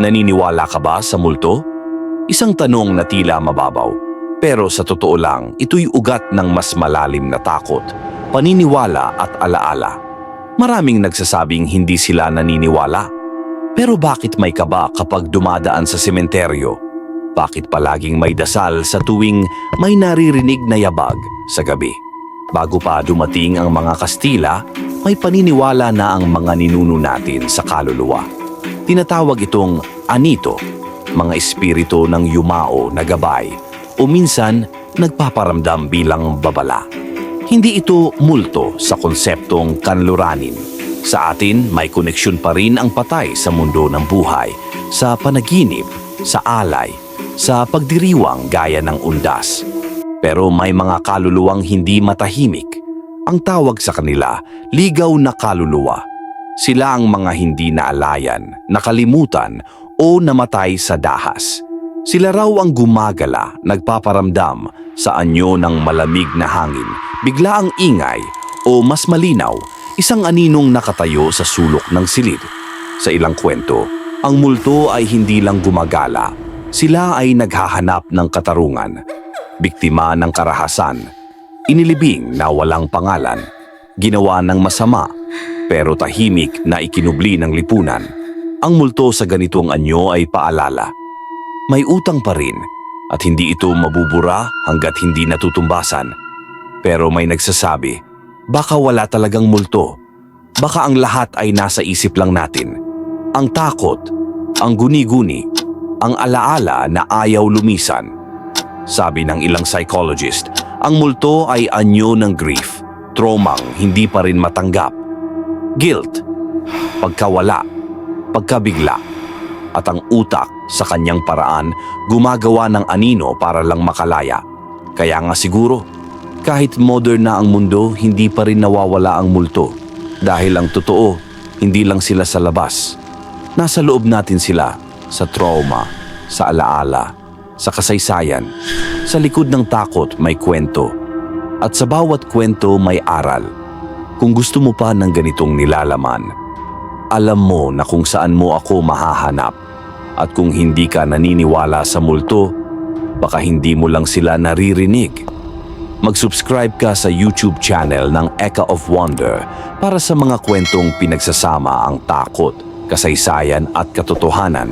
Naniniwala ka ba sa multo? Isang tanong na tila mababaw. Pero sa totoo lang, ito'y ugat ng mas malalim na takot, paniniwala at alaala. Maraming nagsasabing hindi sila naniniwala. Pero bakit may kaba kapag dumadaan sa sementeryo? Bakit palaging may dasal sa tuwing may naririnig na yabag sa gabi? Bago pa dumating ang mga Kastila, may paniniwala na ang mga ninuno natin sa kaluluwa. Tinatawag itong anito, mga espiritu ng yumao na gabay o minsan nagpaparamdam bilang babala. Hindi ito multo sa konseptong kanluranin. Sa atin, may koneksyon pa rin ang patay sa mundo ng buhay, sa panaginip, sa alay, sa pagdiriwang gaya ng undas. Pero may mga kaluluwang hindi matahimik. Ang tawag sa kanila, ligaw na kaluluwa. Sila ang mga hindi naalayan, nakalimutan o namatay sa dahas. Sila raw ang gumagala, nagpaparamdam sa anyo ng malamig na hangin, bigla ang ingay o mas malinaw, isang aninong nakatayo sa sulok ng silid. Sa ilang kwento, ang multo ay hindi lang gumagala, sila ay naghahanap ng katarungan, biktima ng karahasan, inilibing na walang pangalan, ginawa ng masama, pero tahimik na ikinubli ng lipunan. Ang multo sa ganitong anyo ay paalala. May utang pa rin at hindi ito mabubura hanggat hindi natutumbasan. Pero may nagsasabi, baka wala talagang multo. Baka ang lahat ay nasa isip lang natin. Ang takot, ang guni-guni, ang alaala na ayaw lumisan. Sabi ng ilang psychologist, ang multo ay anyo ng grief, traumang hindi pa rin matanggap. Guilt, pagkawala, pagkabigla, at ang utak sa kanyang paraan gumagawa ng anino para lang makalaya. Kaya nga siguro, kahit modern na ang mundo, hindi pa rin nawawala ang multo. Dahil ang totoo, hindi lang sila sa labas. Nasa loob natin sila, sa trauma, sa alaala, sa kasaysayan. Sa likod ng takot may kwento. At sa bawat kwento may aral. Kung gusto mo pa ng ganitong nilalaman, alam mo na kung saan mo ako mahahanap. At kung hindi ka naniniwala sa multo, baka hindi mo lang sila naririnig. Mag-subscribe ka sa YouTube channel ng Eka of Wonder para sa mga kwentong pinagsasama ang takot, kasaysayan at katotohanan